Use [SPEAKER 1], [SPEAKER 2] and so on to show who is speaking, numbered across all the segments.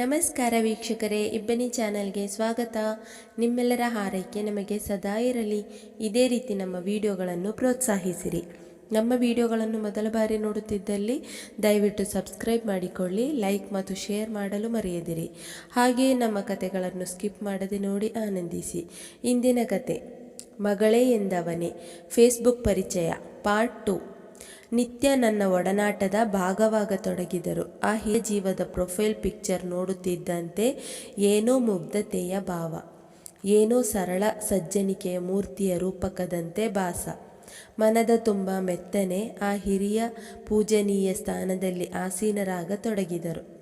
[SPEAKER 1] ನಮಸ್ಕಾರ ವೀಕ್ಷಕರೇ, ಇಬ್ಬನಿ ಚಾನಲ್ಗೆ ಸ್ವಾಗತ. ನಿಮ್ಮೆಲ್ಲರ ಹಾರೈಕೆ ನಮಗೆ ಸದಾ ಇರಲಿ. ಇದೇ ರೀತಿ ನಮ್ಮ ವಿಡಿಯೋಗಳನ್ನು ಪ್ರೋತ್ಸಾಹಿಸಿರಿ. ನಮ್ಮ ವಿಡಿಯೋಗಳನ್ನು ಮೊದಲ ಬಾರಿ ನೋಡುತ್ತಿದ್ದಲ್ಲಿ ದಯವಿಟ್ಟು ಸಬ್ಸ್ಕ್ರೈಬ್ ಮಾಡಿಕೊಳ್ಳಿ, ಲೈಕ್ ಮತ್ತು ಶೇರ್ ಮಾಡಲು ಮರೆಯದಿರಿ. ಹಾಗೆಯೇ ನಮ್ಮ ಕತೆಗಳನ್ನು ಸ್ಕಿಪ್ ಮಾಡದೆ ನೋಡಿ ಆನಂದಿಸಿ. ಇಂದಿನ ಕತೆ, ಮಗಳೇ ಎಂದವನೇ. ಫೇಸ್ಬುಕ್ ಪರಿಚಯ, ಪಾರ್ಟ್ ಟು. ನಿತ್ಯ ನನ್ನ ಒಡನಾಟದ ಭಾಗವಾಗತೊಡಗಿದರು. ಆ ಹಿರಿಯ ಜೀವದ ಪ್ರೊಫೈಲ್ ಪಿಕ್ಚರ್ ನೋಡುತ್ತಿದ್ದಂತೆ ಏನೋ ಮುಗ್ಧತೆಯ ಭಾವ. ಏನೋ ಸರಳ ಸಜ್ಜನಿಕೆಯ ಮೂರ್ತಿಯ ರೂಪಕದಂತೆ ಭಾಸ. ಮನದ ತುಂಬ ಮೆತ್ತನೆ ಆ ಹಿರಿಯ ಪೂಜನೀಯ ಸ್ಥಾನದಲ್ಲಿ ಆಸೀನರಾಗತೊಡಗಿದರು.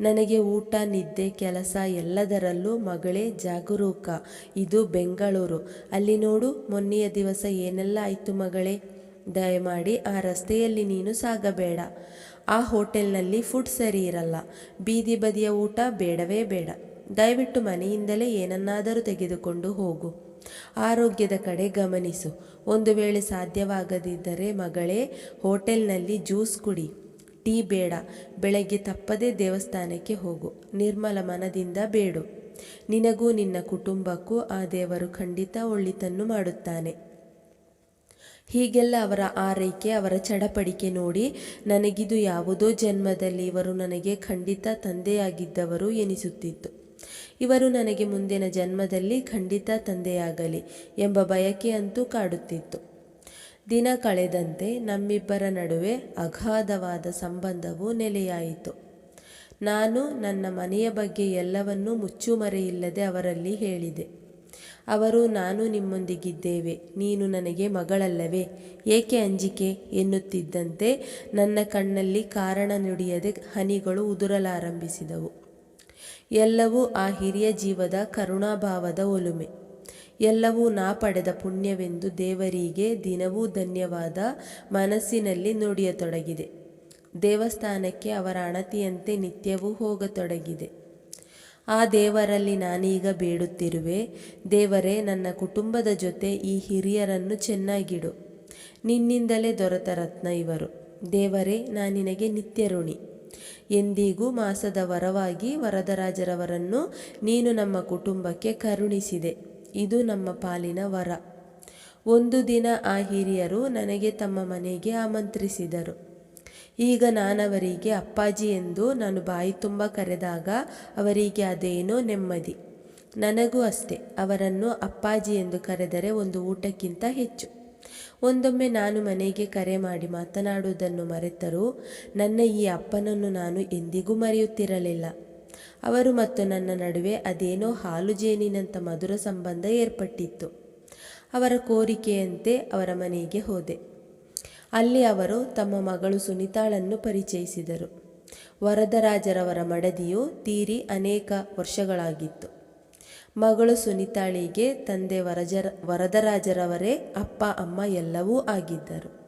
[SPEAKER 1] ನನಗೆ ಊಟ, ನಿದ್ದೆ, ಕೆಲಸ ಎಲ್ಲದರಲ್ಲೂ ಮಗಳೇ ಜಾಗರೂಕ. ಇದು ಬೆಂಗಳೂರು. ಅಲ್ಲಿ ನೋಡು ಮೊನ್ನೆಯ ದಿವಸ ಏನೆಲ್ಲ ಆಯಿತು ಮಗಳೇ? ದಯಮಾಡಿ ಆ ರಸ್ತೆಯಲ್ಲಿ ನೀನು ಸಾಗಬೇಡ. ಆ ಹೋಟೆಲ್ನಲ್ಲಿ ಫುಡ್ ಸರಿ ಇರಲ್ಲ. ಬೀದಿ ಬದಿಯ ಊಟ ಬೇಡವೇ ಬೇಡ. ದಯವಿಟ್ಟು ಮನೆಯಿಂದಲೇ ಏನನ್ನಾದರೂ ತೆಗೆದುಕೊಂಡು ಹೋಗು. ಆರೋಗ್ಯದ ಕಡೆ ಗಮನಿಸು. ಒಂದು ವೇಳೆ ಸಾಧ್ಯವಾಗದಿದ್ದರೆ ಮಗಳೇ, ಹೋಟೆಲ್ನಲ್ಲಿ ಜ್ಯೂಸ್ ಕುಡಿ. ಟೀ ಬೇಡ. ಬೆಳಗ್ಗೆ ತಪ್ಪದೇ ದೇವಸ್ಥಾನಕ್ಕೆ ಹೋಗು. ನಿರ್ಮಲ ಮನದಿಂದ ಬೇಡು. ನಿನಗೂ ನಿನ್ನ ಕುಟುಂಬಕ್ಕೂ ಆ ದೇವರು ಖಂಡಿತ ಒಳಿತನ್ನು ಮಾಡುತ್ತಾನೆ. ಹೀಗೆಲ್ಲ ಅವರ ಆರೈಕೆ ಅವರ ಚಡಪಡಿಕೆ ನೋಡಿ ನನಗಿದು ಯಾವುದೋ ಜನ್ಮದಲ್ಲಿ ಇವರು ನನಗೆ ಖಂಡಿತ ತಂದೆಯಾಗಿದ್ದವರು ಎನಿಸುತ್ತಿತ್ತು. ಇವರು ನನಗೆ ಮುಂದಿನ ಜನ್ಮದಲ್ಲಿ ಖಂಡಿತ ತಂದೆಯಾಗಲಿ ಎಂಬ ಬಯಕೆ ಅಂತೂ ಕಾಡುತ್ತಿತ್ತು. ದಿನ ಕಳೆದಂತೆ ನಮ್ಮಿಬ್ಬರ ನಡುವೆ ಅಗಾಧವಾದ ಸಂಬಂಧವು ನೆಲೆಯಾಯಿತು. ನಾನು ನನ್ನ ಮನೆಯ ಬಗ್ಗೆ ಎಲ್ಲವನ್ನೂ ಮುಚ್ಚುಮರೆಯಿಲ್ಲದೆ ಅವರಲ್ಲಿ ಹೇಳಿದೆ. ಅವರು, ನಾನು ನಿಮ್ಮೊಂದಿಗಿದ್ದೇವೆ, ನೀನು ನನಗೆ ಮಗಳಲ್ಲವೇ? ಏಕೆ ಅಂಜಿಕೆ ಎನ್ನುತ್ತಿದ್ದಂತೆ ನನ್ನ ಕಣ್ಣಲ್ಲಿ ಕಾರಣ ನುಡಿಯದೆ ಹನಿಗಳು ಉದುರಲಾರಂಭಿಸಿದವು. ಎಲ್ಲವೂ ಆ ಹಿರಿಯ ಜೀವದ ಕರುಣಾಭಾವದ ಒಲುಮೆ. ಎಲ್ಲವೂ ನಾ ಪಡೆದ ಪುಣ್ಯವೆಂದು ದೇವರಿಗೆ ದಿನವೂ ಧನ್ಯವಾದ ಮನಸ್ಸಿನಲ್ಲಿ ನುಡಿಯತೊಡಗಿದೆ. ದೇವಸ್ಥಾನಕ್ಕೆ ಅವರ ಅಣತಿಯಂತೆ ನಿತ್ಯವೂ ಹೋಗತೊಡಗಿದೆ. ಆ ದೇವರಲ್ಲಿ ನಾನೀಗ ಬೇಡುತ್ತಿರುವೆ. ದೇವರೇ, ನನ್ನ ಕುಟುಂಬದ ಜೊತೆ ಈ ಹಿರಿಯರನ್ನು ಚೆನ್ನಾಗಿಡು. ನಿನ್ನಿಂದಲೇ ದೊರೆತ ರತ್ನ ಇವರು. ದೇವರೇ ನಾನಿನಗೆ ನಿತ್ಯ ಋಣಿ ಎಂದಿಗೂ ಮಾಸದ ವರವಾಗಿ ವರದರಾಜರವರನ್ನು ನೀನು ನಮ್ಮ ಕುಟುಂಬಕ್ಕೆ ಕರುಣಿಸಿದೆ. ಇದು ನಮ್ಮ ಪಾಲಿನ ವರ. ಒಂದು ದಿನ ಆ ಹಿರಿಯರು ನನಗೆ ತಮ್ಮ ಮನೆಗೆ ಆಮಂತ್ರಿಸಿದರು. ಈಗ ನಾನವರಿಗೆ ಅಪ್ಪಾಜಿ ಎಂದು ನಾನು ಬಾಯಿ ತುಂಬ ಕರೆದಾಗ ಅವರಿಗೆ ಅದೇನೋ ನೆಮ್ಮದಿ. ನನಗೂ ಅಷ್ಟೇ, ಅವರನ್ನು ಅಪ್ಪಾಜಿ ಎಂದು ಕರೆದರೆ ಒಂದು ಊಟಕ್ಕಿಂತ ಹೆಚ್ಚು. ಒಂದೊಮ್ಮೆ ನಾನು ಮನೆಗೆ ಕರೆ ಮಾಡಿ ಮಾತನಾಡುವುದನ್ನು ಮರೆತರೂ ನನ್ನ ಈ ಅಪ್ಪನನ್ನು ನಾನು ಎಂದಿಗೂ ಮರೆಯುತ್ತಿರಲಿಲ್ಲ. ಅವರು ಮತ್ತು ನನ್ನ ನಡುವೆ ಅದೇನೋ ಹಾಲು ಜೇನಿನಂಥ ಮಧುರ ಸಂಬಂಧ ಏರ್ಪಟ್ಟಿತ್ತು. ಅವರ ಕೋರಿಕೆಯಂತೆ ಅವರ ಮನೆಗೆ ಹೋದೆ. ಅಲ್ಲಿ ಅವರು ತಮ್ಮ ಮಗಳು ಸುನಿತಾಳನ್ನು ಪರಿಚಯಿಸಿದರು. ವರದರಾಜರವರ ಮಡದಿಯು ತೀರಿ ಅನೇಕ ವರ್ಷಗಳಾಗಿತ್ತು. ಮಗಳು ಸುನಿತಾಳಿಗೆ ತಂದೆ ವರಜರ, ವರದರಾಜರವರೇ ಅಪ್ಪ, ಅಮ್ಮ ಎಲ್ಲವೂ ಆಗಿದ್ದರು.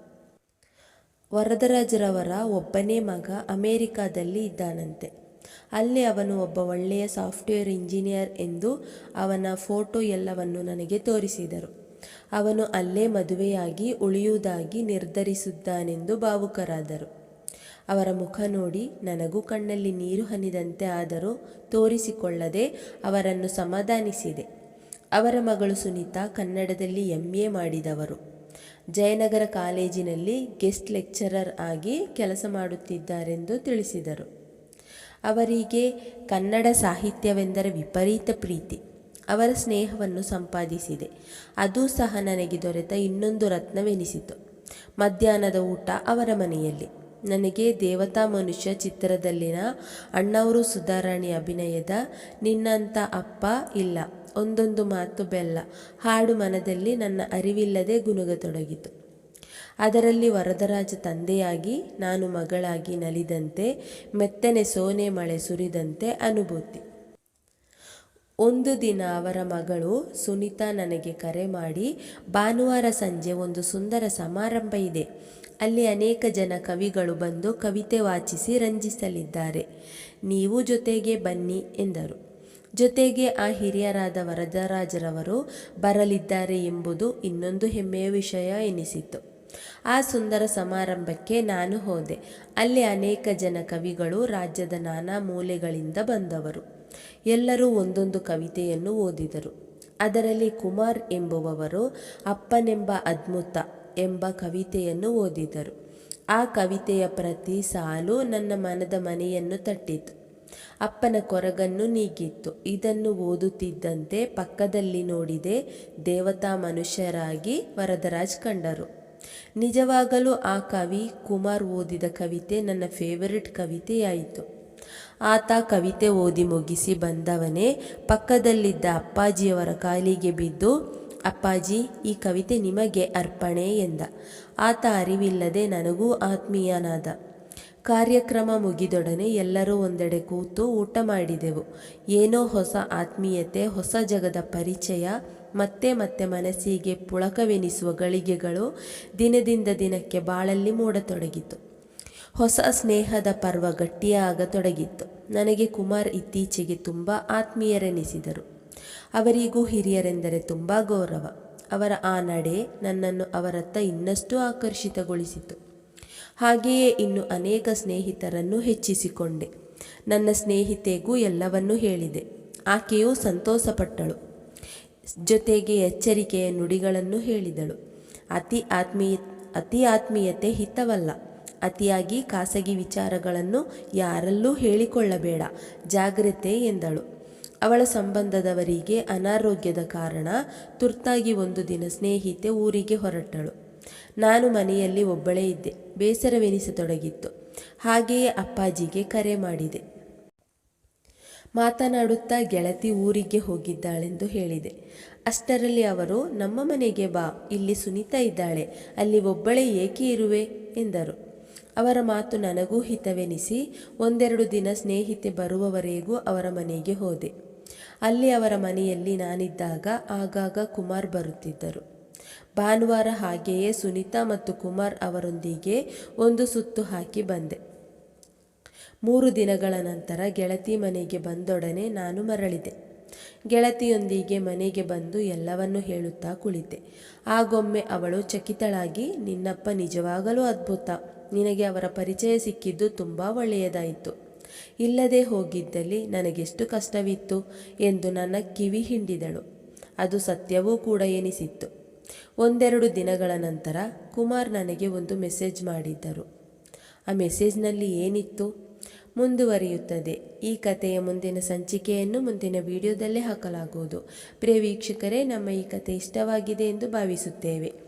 [SPEAKER 1] ವರದರಾಜರವರ ಒಬ್ಬನೇ ಮಗ ಅಮೇರಿಕಾದಲ್ಲಿ ಇದ್ದಾನಂತೆ. ಅಲ್ಲಿ ಅವನು ಒಬ್ಬ ಒಳ್ಳೆಯ ಸಾಫ್ಟ್ವೇರ್ ಇಂಜಿನಿಯರ್ ಎಂದು ಅವನ ಫೋಟೋ ಎಲ್ಲವನ್ನು ನನಗೆ ತೋರಿಸಿದರು. ಅವನು ಅಲ್ಲೇ ಮದುವೆಯಾಗಿ ಉಳಿಯುವುದಾಗಿ ನಿರ್ಧರಿಸಿದ್ದಾನೆಂದು ಭಾವುಕರಾದರು. ಅವರ ಮುಖ ನೋಡಿ ನನಗೂ ಕಣ್ಣಲ್ಲಿ ನೀರು ಹನಿದಂತೆ ಆದರೂ ತೋರಿಸಿಕೊಳ್ಳದೆ ಅವರನ್ನು ಸಮಾಧಾನಿಸಿದೆ. ಅವರ ಮಗಳು ಸುನೀತಾ ಕನ್ನಡದಲ್ಲಿ ಎಂ ಎ ಮಾಡಿದವರು. ಜಯನಗರ ಕಾಲೇಜಿನಲ್ಲಿ ಗೆಸ್ಟ್ ಲೆಕ್ಚರರ್ ಆಗಿ ಕೆಲಸ ಮಾಡುತ್ತಿದ್ದಾರೆಂದು ತಿಳಿಸಿದರು. ಅವರಿಗೆ ಕನ್ನಡ ಸಾಹಿತ್ಯವೆಂದರೆ ವಿಪರೀತ ಪ್ರೀತಿ. ಅವರ ಸ್ನೇಹವನ್ನು ಸಂಪಾದಿಸಿದೆ. ಅದೂ ಸಹ ನನಗೆ ದೊರೆತ ಇನ್ನೊಂದು ರತ್ನವೆನಿಸಿತು. ಮಧ್ಯಾಹ್ನದ ಊಟ ಅವರ ಮನೆಯಲ್ಲಿ. ನನಗೆ ದೇವತಾ ಮನುಷ್ಯ ಚಿತ್ರದಲ್ಲಿನ ಅಣ್ಣವರು ಸುಧಾರಾಣಿ ಅಭಿನಯದ ನಿನ್ನಂಥ ಅಪ್ಪ ಇಲ್ಲ. ಒಂದೊಂದು ಮಾತು ಬೆಲ್ಲ. ಹಾಡು ಮನದಲ್ಲಿ ನನ್ನ ಅರಿವಿಲ್ಲದೆ ಗುನುಗತೊಡಗಿತು ಅದರಲ್ಲಿ ವರದರಾಜ ತಂದೆಯಾಗಿ, ನಾನು ಮಗಳಾಗಿ ನಲಿದಂತೆ, ಮೆತ್ತನೆ ಸೋನೆ ಮಳೆ ಸುರಿದಂತೆ ಅನುಭೂತಿ. ಒಂದು ದಿನ ಅವರ ಮಗಳು ಸುನೀತಾ ನನಗೆ ಕರೆ ಮಾಡಿ, ಭಾನುವಾರ ಸಂಜೆ ಒಂದು ಸುಂದರ ಸಮಾರಂಭ ಇದೆ. ಅಲ್ಲಿ ಅನೇಕ ಜನ ಕವಿಗಳು ಬಂದು ಕವಿತೆ ವಾಚಿಸಿ ರಂಜಿಸಲಿದ್ದಾರೆ. ನೀವು ಜೊತೆಗೆ ಬನ್ನಿ ಎಂದರು. ಜೊತೆಗೆ ಆ ಹಿರಿಯರಾದ ವರದರಾಜರವರು ಬರಲಿದ್ದಾರೆ ಎಂಬುದು ಇನ್ನೊಂದು ಹೆಮ್ಮೆಯ ವಿಷಯ ಎನಿಸಿತು. ಆ ಸುಂದರ ಸಮಾರಂಭಕ್ಕೆ ನಾನು ಹೋದೆ. ಅಲ್ಲಿ ಅನೇಕ ಜನ ಕವಿಗಳು ರಾಜ್ಯದ ನಾನಾ ಮೂಲೆಗಳಿಂದ ಬಂದವರು. ಎಲ್ಲರೂ ಒಂದೊಂದು ಕವಿತೆಯನ್ನು ಓದಿದರು. ಅದರಲ್ಲಿ ಕುಮಾರ್ ಎಂಬುವವರು ಅಪ್ಪನೆಂಬ ಅದ್ಭುತ ಎಂಬ ಕವಿತೆಯನ್ನು ಓದಿದರು. ಆ ಕವಿತೆಯ ಪ್ರತಿ ಸಾಲು ನನ್ನ ಮನದ ಮನೆಯನ್ನು ತಟ್ಟಿತು. ಅಪ್ಪನ ಕೊರಗನ್ನು ನೀಗಿತ್ತು. ಇದನ್ನು ಓದುತ್ತಿದ್ದಂತೆ ಪಕ್ಕದಲ್ಲಿ ನೋಡಿದೆ ದೇವತಾ ಮನುಷ್ಯರಾಗಿ ವರದರಾಜ್ ಕಂಡರು. ನಿಜವಾಗಲೂ ಆ ಕವಿ ಕುಮಾರ್ ಓದಿದ ಕವಿತೆ ನನ್ನ ಫೇವರಿಟ್ ಕವಿತೆಯಾಯಿತು. ಆತ ಕವಿತೆ ಓದಿ ಮುಗಿಸಿ ಬಂದವನೇ. ಪಕ್ಕದಲ್ಲಿದ್ದ ಅಪ್ಪಾಜಿಯವರ ಕಾಲಿಗೆ ಬಿದ್ದು, ಅಪ್ಪಾಜಿ, ಈ ಕವಿತೆ ನಿಮಗೆ ಅರ್ಪಣೆ ಎಂದ. ಆತ ಅರಿವಿಲ್ಲದೆ ನನಗೂ ಆತ್ಮೀಯನಾದ. ಕಾರ್ಯಕ್ರಮ ಮುಗಿದೊಡನೆ ಎಲ್ಲರೂ ಒಂದೆಡೆ ಕೂತು ಊಟ ಮಾಡಿದೆವು. ಏನೋ ಹೊಸ ಆತ್ಮೀಯತೆ, ಹೊಸ ಜಗದ ಪರಿಚಯ, ಮತ್ತೆ ಮತ್ತೆ ಮನಸ್ಸಿಗೆ ಪುಳಕವೆನಿಸುವ ಗಳಿಗೆಗಳು ದಿನದಿಂದ ದಿನಕ್ಕೆ ಬಾಳಲ್ಲಿ ಮೂಡತೊಡಗಿತು. ಹೊಸ ಸ್ನೇಹದ ಪರ್ವ ಗಟ್ಟಿಯಾಗತೊಡಗಿತ್ತು. ನನಗೆ ಕುಮಾರ್ ಇತ್ತೀಚೆಗೆ ತುಂಬ ಆತ್ಮೀಯರೆನಿಸಿದರು. ಅವರಿಗೂ ಹಿರಿಯರೆಂದರೆ ತುಂಬ ಗೌರವ. ಅವರ ಆ ನಡೆ ನನ್ನನ್ನು ಅವರತ್ತ ಇನ್ನಷ್ಟು ಆಕರ್ಷಿತಗೊಳಿಸಿತು. ಹಾಗೆಯೇ ಇನ್ನು ಅನೇಕ ಸ್ನೇಹಿತರನ್ನು ಹೆಚ್ಚಿಸಿಕೊಂಡೆ. ನನ್ನ ಸ್ನೇಹಿತೆಗೂ ಎಲ್ಲವನ್ನೂ ಹೇಳಿದೆ. ಆಕೆಯೂ ಸಂತೋಷಪಟ್ಟಳು. ಜೊತೆಗೆ ಎಚ್ಚರಿಕೆಯ ನುಡಿಗಳನ್ನು ಹೇಳಿದಳು. ಅತಿ ಆತ್ಮೀಯ, ಅತಿ ಆತ್ಮೀಯತೆ ಹಿತವಲ್ಲ. ಅತಿಯಾಗಿ ಖಾಸಗಿ ವಿಚಾರಗಳನ್ನು ಯಾರಲ್ಲೂ ಹೇಳಿಕೊಳ್ಳಬೇಡ, ಜಾಗ್ರತೆ ಎಂದಳು. ಅವಳ ಸಂಬಂಧದವರಿಗೆ ಅನಾರೋಗ್ಯದ ಕಾರಣ ತುರ್ತಾಗಿ ಒಂದು ದಿನ ಸ್ನೇಹಿತೆ ಊರಿಗೆ ಹೊರಟಳು. ನಾನು ಮನೆಯಲ್ಲಿ ಒಬ್ಬಳೇ ಇದ್ದೆ, ಬೇಸರವೆನಿಸತೊಡಗಿತ್ತು. ಹಾಗೆಯೇ ಅಪ್ಪಾಜಿಗೆ ಕರೆ ಮಾಡಿದೆ. ಮಾತನಾಡುತ್ತಾ ಗೆಳತಿ ಊರಿಗೆ ಹೋಗಿದ್ದಾಳೆಂದು ಹೇಳಿದೆ. ಅಷ್ಟರಲ್ಲಿ ಅವರು, ನಮ್ಮ ಮನೆಗೆ ಬಾ, ಇಲ್ಲಿ ಸುನೀತಾ ಇದ್ದಾಳೆ, ಅಲ್ಲಿ ಒಬ್ಬಳೇ ಏಕೆ ಇರುವೆ? ಎಂದರು. ಅವರ ಮಾತು ನನಗೂ ಹಿತವೆನಿಸಿ, ಒಂದೆರಡು ದಿನ ಸ್ನೇಹಿತೆ ಬರುವವರೆಗೂ ಅವರ ಮನೆಗೆ ಹೋದೆ. ಅಲ್ಲಿ ಅವರ ಮನೆಯಲ್ಲಿ ನಾನಿದ್ದಾಗ ಆಗಾಗ ಕುಮಾರ್ ಬರುತ್ತಿದ್ದರು. ಭಾನುವಾರ ಹಾಗೆಯೇ ಸುನೀತಾ ಮತ್ತು ಕುಮಾರ್ ಅವರೊಂದಿಗೆ ಒಂದು ಸುತ್ತು ಹಾಕಿ ಬಂದೆ. ಮೂರು ದಿನಗಳ ನಂತರ ಗೆಳತಿ ಮನೆಗೆ ಬಂದೊಡನೆ ನಾನು ಮರಳಿದೆ. ಗೆಳತಿಯೊಂದಿಗೆ ಮನೆಗೆ ಬಂದು ಎಲ್ಲವನ್ನೂ ಹೇಳುತ್ತಾ ಕುಳಿತೆ. ಆಗೊಮ್ಮೆ ಅವಳು ಚಕಿತಳಾಗಿ, ನಿನ್ನಪ್ಪ ನಿಜವಾಗಲೂ ಅದ್ಭುತ. ನಿನಗೆ ಅವರ ಪರಿಚಯ ಸಿಕ್ಕಿದ್ದು ತುಂಬ ಒಳ್ಳೆಯದಾಯಿತು. ಇಲ್ಲದೆ ಹೋಗಿದ್ದಲ್ಲಿ ನನಗೆಷ್ಟು ಕಷ್ಟವಿತ್ತು ಎಂದು ನನ್ನ ಕಿವಿ ಹಿಂಡಿದಳು. ಅದು ಸತ್ಯವೂ ಕೂಡ ಎನಿಸಿತ್ತು. ಒಂದೆರಡು ದಿನಗಳ ನಂತರ ಕುಮಾರ್ ನನಗೆ ಒಂದು ಮೆಸೇಜ್ ಮಾಡಿದ್ದರು. ಆ ಮೆಸೇಜ್ನಲ್ಲಿ ಏನಿತ್ತು? ಮುಂದುವರಿಯುತ್ತದೆ. ಈ ಕಥೆಯ ಮುಂದಿನ ಸಂಚಿಕೆಯನ್ನು ಮುಂದಿನ ವಿಡಿಯೋದಲ್ಲೇ ಹಾಕಲಾಗುವುದು. ಪ್ರಿಯ ವೀಕ್ಷಕರೇ, ನಮ್ಮ ಈ ಕಥೆ ಇಷ್ಟವಾಗಿದೆ ಎಂದು ಭಾವಿಸುತ್ತೇವೆ.